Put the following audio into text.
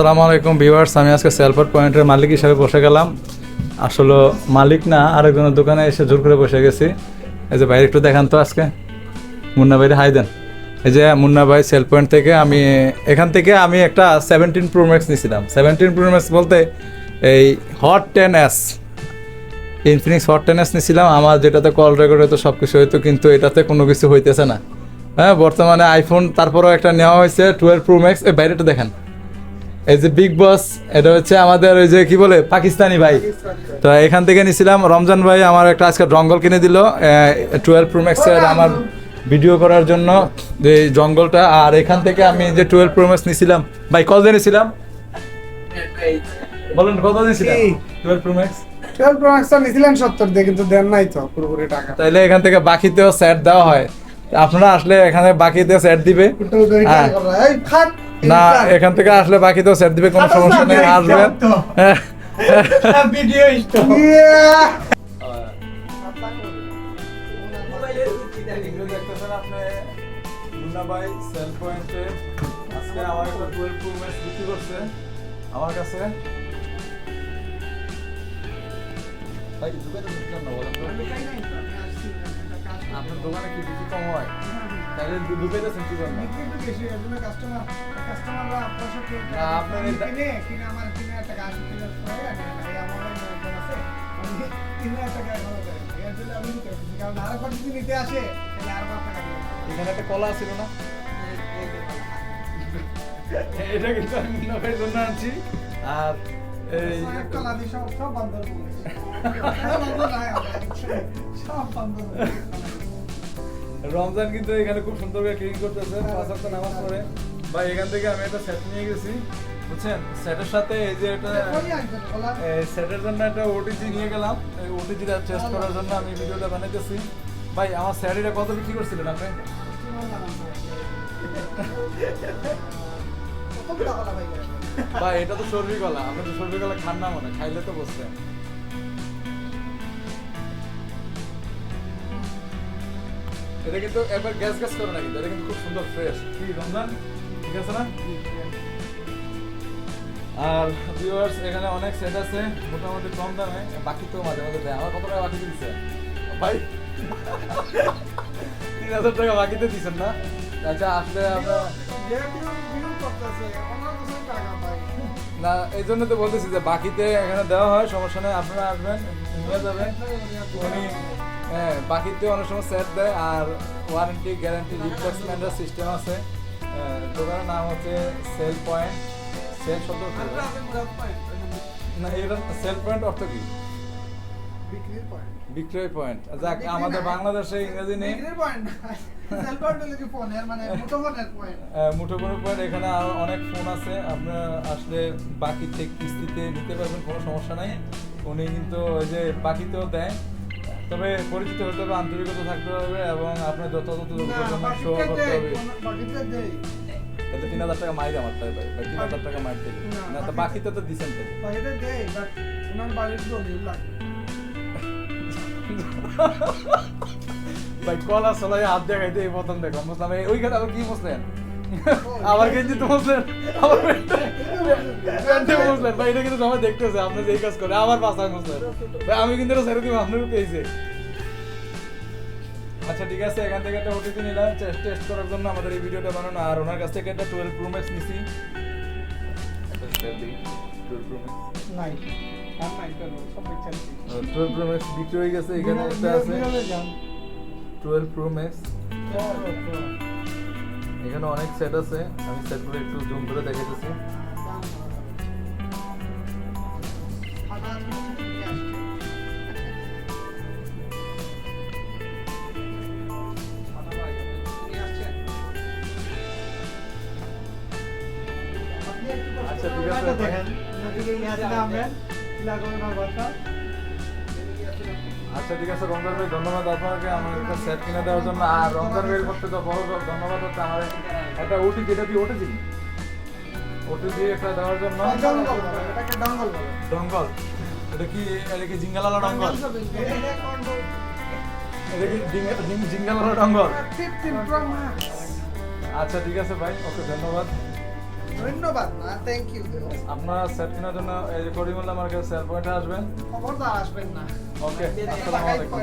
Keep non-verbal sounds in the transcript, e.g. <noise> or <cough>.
আসসালামু আলাইকুম ভিউয়ার্স, আমি আজকে সেলফোর পয়েন্টের মালিক হিসাবে বসে গেলাম। আসলে মালিক না, আরেকজনের দোকানে এসে জোর করে বসে গেছি। এই যে বাইরে একটু দেখান তো আজকে। মুন্না ভাইরে হাই দেন। এই যে মুন্না ভাই সেল পয়েন্ট থেকে আমি, এখান থেকে আমি একটা সেভেন্টিন প্রো ম্যাক্স নিয়েছিলাম সেভেন্টিন প্রো ম্যাক্স বলতে এই hot ten S Infinix hot ten S নিয়েছিলাম আমার যেটাতে কল রেকর্ড হতো সব কিছু হইতো, কিন্তু এটাতে কোনো কিছু হইতেছে না। হ্যাঁ বর্তমানে আইফোন তারপরেও একটা নেওয়া হয়েছে টুয়েলভ প্রো ম্যাক্স এই বাইরেটা দেখেন। এই যে বিগ বস এটা হচ্ছে আমাদের ওই যে কি বলে পাকিস্তানি ভাই। তো এখান থেকে নিছিলাম। রমজান ভাই আমার একটা আজকে জঙ্গল কিনে দিল টুয়েলভ প্রো ম্যাক্সের আমার ভিডিও করার জন্য যে জঙ্গলটা আর এখান থেকে আমি যে টুয়েলভ প্রো ম্যাক্স নিছিলাম ভাই কত দিয়ে নিছিলাম? বলেন কত দিয়েছিলাম কি? Twelve pro max twelve pro ম্যাক্সটা নিছিলেন সত্তর দিয়ে কিন্তু দেন নাই তো পুরোপুরি টাকা। তাইলে এখান থেকে বাকিতেও সেট দেওয়া হয়। আপনারা আসলে এখানে বাকিতে সেট দিবে। হ্যাঁ। না এখান থেকে আসলে বাকি তো সেট দিবে কোনো সমস্যা নেই আসবেন ভিডিও স্টপ আমার কাছে। আপনার দোকানে কি বিক্রি কম হয়। এখানে একটা কলা ছিল না? <laughs> এটা কিন্তু আমি মুন্নাফের জন্য আনছি। আর এই সব কলা দিয়ে সব- সব আমার, <laughs> সব বলেছে। রমজান কিন্তু এখানে খুব সুন্দর করে ক্লিন করতেছে পাঁচ ওয়াক্ত নামাজ পড়ে। ভাই এখান থেকে আমি একটা সেট নিয়ে গেছি বুঝছেন? সেটের সাথে এই যে এটা কলা? এই সেটের জন্য একটা ওটিজি নিয়ে গেলাম। এই ওটিজিটা টেস্ট করার জন্য আমি ভিডিওটা বানাইতেছি। ভাই আমার স্যারিটা কত বিক্রি করছিলেন আপনি কলা ভাই? এটা তো সর্বি গলা আপনি তো সর্বি গলা খান না মনে খাইলে তো বসছেন এটা কিন্তু একবার গ্যাস গ্যাস করে না কিন্তু এটা কিন্তু খুব সুন্দর ফ্রেশ কি, রমজান? ঠিক আছে না? আর ভিউয়ার্স এখানে অনেক সেট আছে, মোটামুটি কম দামে। বাকি তো মাঝে মাঝে দেয়। আমার কত টাকা বাকি দিচ্ছে? ভাই, তিন হাজার টাকা বাকিতে দিচ্ছেন না? আচ্ছা আসলে আমরা। না, এই জন্য তো বলতেছি যে বাকিতে এখানে দেওয়া হয়, সমস্যা নেই। আপনারা আসবেন, নিয়ে যাবেন। উনি হ্যাঁ বাকিতে অনেক সময় সেট দেয় আর ওয়ারেন্টি গ্যারান্টি রিপ্লেসমেন্টের সিস্টেম আছে। আহ, দোকানের নাম হচ্ছে সেল পয়েন্ট সেল শব্দ না এটা সেল পয়েন্ট অর্থ কি? বিক্রয় পয়েন্ট যাক আমাদের বাংলাদেশে ইংরেজি নেই। মানে মুঠোফোনের পয়েন্ট এখানে আরও অনেক ফোন আছে। আপনারা আসলে বাকিতে কিস্তিতে নিতে পারবেন কোনো সমস্যা নাই। উনি কিন্তু ওই যে বাকিতেও দেয়। তবে পরিচিত হতে হবে আন্তরিকতা থাকতে হবে এবং আপনার যথাযথ শো করতে হবে। তাহলে তিন হাজার টাকা মাইর আমার তাই ভাই। তিন হাজার টাকা মাইর না, তো বাকি- বাকিতে তো দিচ্ছেন তো বাকিতে দেই, but ওনার বাড়ির দলিল লাগে। ভাই কলা সলাই হাত দেখাইতে এই প্রথম দেখলাম বুঝলাম। ওইখানে আবার কি বুঝলেন? আবার গেঞ্জি তো বুঝলেন আবার প্যান্টে ভাই এটা কিন্তু সবাই দেখতেছে আপনি যে এই কাজ করে আবার পাশায় বুঝলেন ভাই আমি কিন্তু এটা ছেড়ে দিব আপনারও পেয়েছে। আচ্ছা ঠিক আছে এখান থেকে একটা ওটিপি নিলাম টেস্ট টেস্ট করার জন্য আমাদের এই ভিডিওটা বানানো। আর ওনার কাছ থেকে একটা টুয়েলভ প্রো ম্যাক্স নিছি। টুয়েলভ প্রো ম্যাক্স নাই। আর নাই, সব টুয়েলভ প্রো ম্যাক্স বিক্রি হয়ে গেছে এখানে একটা আছে। Twelve pro max. এখানে অনেক সেট আছে। আমি সেটগুলো একটু জুম করে কষ্ট আচ্ছা, ঠিক আছে, ভাই। দেখেন। আচ্ছা ঠিক আছে রমজান ভাই ধন্যবাদ আপনাকে আমার একটা সেট কিনে দেওয়ার জন্য আর রমজান ভাইয়ের করতে তো বড় ধন্যবাদ হচ্ছে আমার একটা ওটি যেটা দিয়ে ওটিজি ওটিজি একটা দেওয়ার জন্য ডঙ্গল এটা কি এটা কি জিঙ্গালালা ডঙ্গল এটা। কি জিঙ্গালালা ডঙ্গল 15 Pro Max। আচ্ছা ঠিক আছে ভাই ওকে ধন্যবাদ ধন্যবাদ না থ্যাংক ইউ আপনারা সেট কেনার জন্য এই যে করিমুল্লাহ মার্কেট সেল পয়েন্টে আসবেন খবরদার আসবেন না। ওকে আসসালামু আলাইকুম।